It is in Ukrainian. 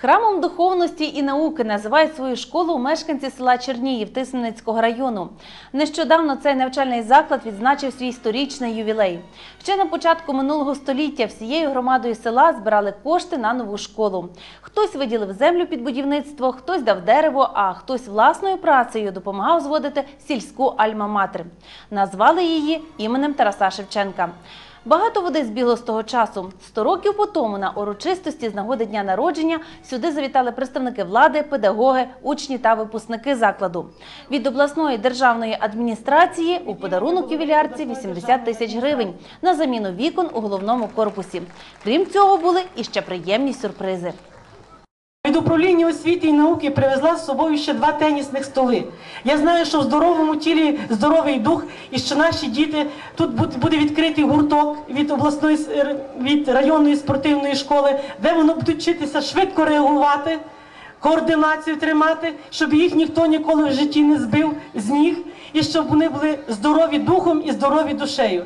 Храмом духовності і науки називають свою школу мешканці села Черніїв Тисменницького району. Нещодавно цей навчальний заклад відзначив свій сторічний ювілей. Ще на початку минулого століття всією громадою села збирали кошти на нову школу. Хтось виділив землю під будівництво, хтось дав дерево, а хтось власною працею допомагав зводити сільську альма-матер. Назвали її іменем Тараса Шевченка. Багато води збігло з того часу. Сто років по тому на урочистості з нагоди дня народження сюди завітали представники влади, педагоги, учні та випускники закладу. Від обласної державної адміністрації у подарунок ювілярці 80 тисяч гривень на заміну вікон у головному корпусі. Крім цього, були і ще приємні сюрпризи. Від управління освіти і науки привезла з собою ще два тенісних столи. Я знаю, що в здоровому тілі здоровий дух, і що наші діти тут буде- відкритий гурток від обласної від районної спортивної школи, де вони будуть вчитися швидко реагувати, координацію тримати, щоб їх ніхто ніколи в житті не збив з ніг, і щоб вони були здорові духом і здорові душею.